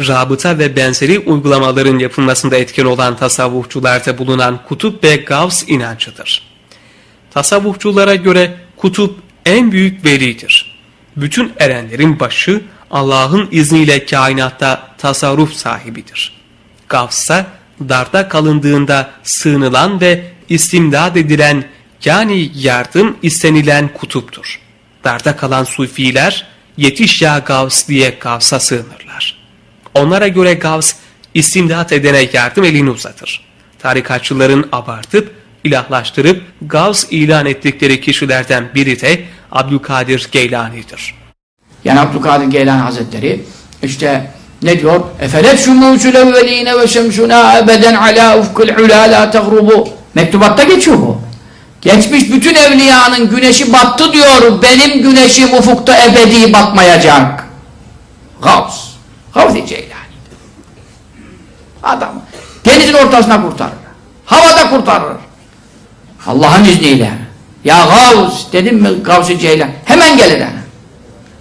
Rabıta ve benzeri uygulamaların yapılmasında etkin olan tasavvufçularda bulunan kutup ve gavs inancıdır. Tasavvufçulara göre kutup en büyük velidir. Bütün erenlerin başı Allah'ın izniyle kainatta tasarruf sahibidir. Gavssa darda kalındığında sığınılan ve istimdad edilen yani yardım istenilen kutuptur. Darda kalan sufiler yetiş ya Gavs diye Gavs'a sığınırlar. Onlara göre Gavs istimdat edene yardım elini uzatır. Tarikatçıların abartıp ilahlaştırıp Gavs ilan ettikleri kişilerden biri de Abdülkadir Geylani'dir. Yani Abdülkadir Geylani Hazretleri işte ne diyor? Evveline ve şemsuna ebeden ala ufkul ula la tegrubu. Mektubatta geçiyor bu. Geçmiş bütün evliyanın güneşi battı diyor. Benim güneşim ufukta ebedi batmayacak. Gavs. Gavs-i Ceylani. Ortasına kurtarır. Havada kurtarır. Allah'ın izniyle. Ya Gavs dedim mi Gavs-i Ceylan hemen gelir.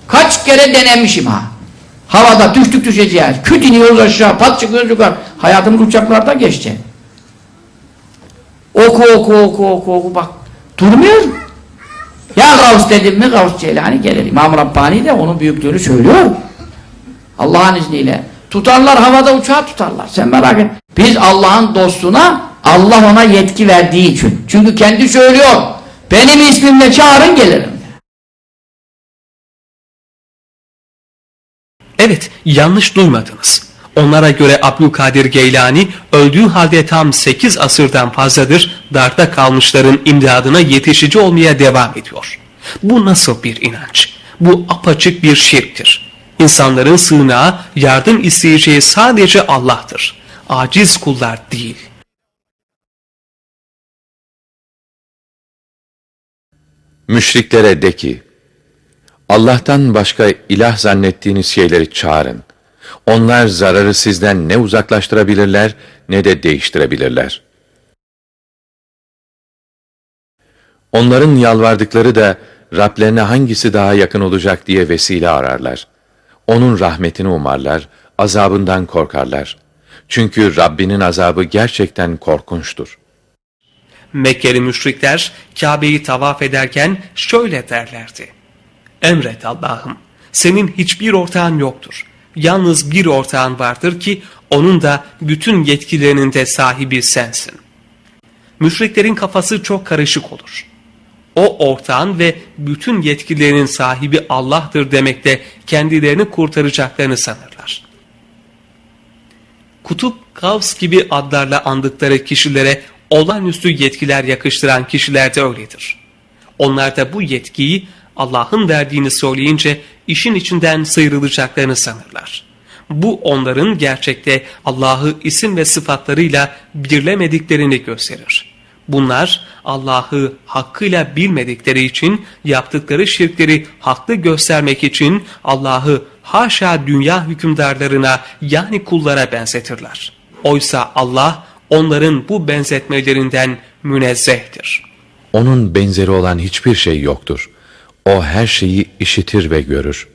Kaç kere denemişim ha. Havada düştük düşeceğiz. Küt iniyoruz aşağı, pat çıkıyoruz yukarı. Hayatımız uçaklarda geçti. Oku oku oku oku oku bak. Durmuyor. Ya Gavs dedim mi Gavs Ceylani gelir. İmam Rabbani de onun büyüklüğünü söylüyor. Allah'ın izniyle. Tutarlar havada uçağı tutarlar. Sen merak et. Biz Allah'ın dostuna Allah ona yetki verdiği için. Çünkü kendi söylüyor. Benim ismimle çağırın gelirim. Evet, yanlış duymadınız. Onlara göre Abdülkadir Geylani öldüğü halde tam 8 asırdan fazladır darda kalmışların imdadına yetişici olmaya devam ediyor. Bu nasıl bir inanç? Bu apaçık bir şirktir. İnsanların sığınağı, yardım isteyeceği sadece Allah'tır. Aciz kullar değil. Müşriklere de ki, Allah'tan başka ilah zannettiğiniz şeyleri çağırın. Onlar zararı sizden ne uzaklaştırabilirler ne de değiştirebilirler. Onların yalvardıkları da Rablerine hangisi daha yakın olacak diye vesile ararlar. Onun rahmetini umarlar, azabından korkarlar. Çünkü Rabbinin azabı gerçekten korkunçtur.'' Mekkeli müşrikler Kabe'yi tavaf ederken şöyle derlerdi. Emret Allah'ım, senin hiçbir ortağın yoktur. Yalnız bir ortağın vardır ki onun da bütün yetkilerinin de sahibi sensin. Müşriklerin kafası çok karışık olur. O ortağın ve bütün yetkilerinin sahibi Allah'tır demekte kendilerini kurtaracaklarını sanırlar. Kutup, Kavs gibi adlarla andıkları kişilere olağanüstü yetkiler yakıştıran kişiler de öyledir. Onlar da bu yetkiyi Allah'ın verdiğini söyleyince işin içinden sıyrılacaklarını sanırlar. Bu onların gerçekte Allah'ı isim ve sıfatlarıyla birlemediklerini gösterir. Bunlar Allah'ı hakkıyla bilmedikleri için yaptıkları şirkleri haklı göstermek için Allah'ı haşa dünya hükümdarlarına yani kullara benzetirler. Oysa Allah onların bu benzetmelerinden münezzehtir. Onun benzeri olan hiçbir şey yoktur. O her şeyi işitir ve görür.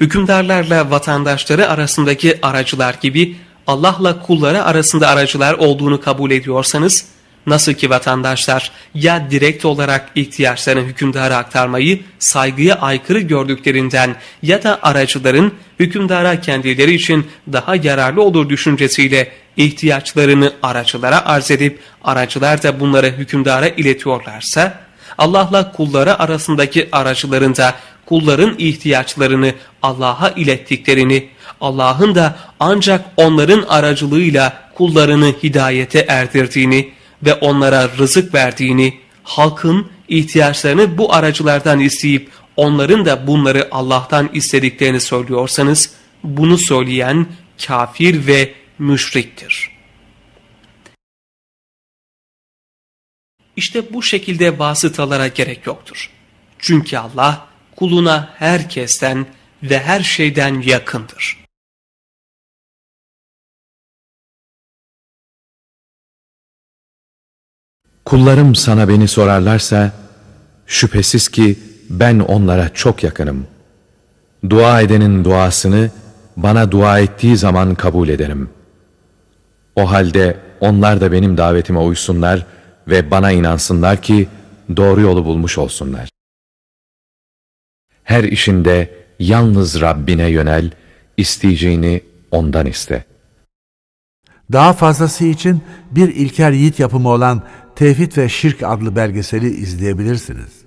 Hükümdarlarla vatandaşları arasındaki aracılar gibi Allah'la kulları arasında aracılar olduğunu kabul ediyorsanız, nasıl ki vatandaşlar ya direkt olarak ihtiyaçlarını hükümdara aktarmayı saygıya aykırı gördüklerinden ya da aracıların hükümdara kendileri için daha yararlı olur düşüncesiyle ihtiyaçlarını aracılara arz edip aracılar da bunları hükümdara iletiyorlarsa, Allah'la kulları arasındaki aracıların da kulların ihtiyaçlarını Allah'a ilettiklerini, Allah'ın da ancak onların aracılığıyla kullarını hidayete erdirdiğini ve onlara rızık verdiğini, halkın ihtiyaçlarını bu aracılardan isteyip onların da bunları Allah'tan istediklerini söylüyorsanız, bunu söyleyen kafir ve müşriktir. İşte bu şekilde vasıtalara gerek yoktur. Çünkü Allah kuluna herkesten ve her şeyden yakındır. Kullarım sana beni sorarlarsa, şüphesiz ki ben onlara çok yakınım. Dua edenin duasını bana dua ettiği zaman kabul ederim. O halde onlar da benim davetime uysunlar ve bana inansınlar ki doğru yolu bulmuş olsunlar. Her işinde yalnız Rabbine yönel, isteyeceğini ondan iste. Daha fazlası için bir İlker Yiğit yapımı olan Tevhid ve Şirk adlı belgeseli izleyebilirsiniz.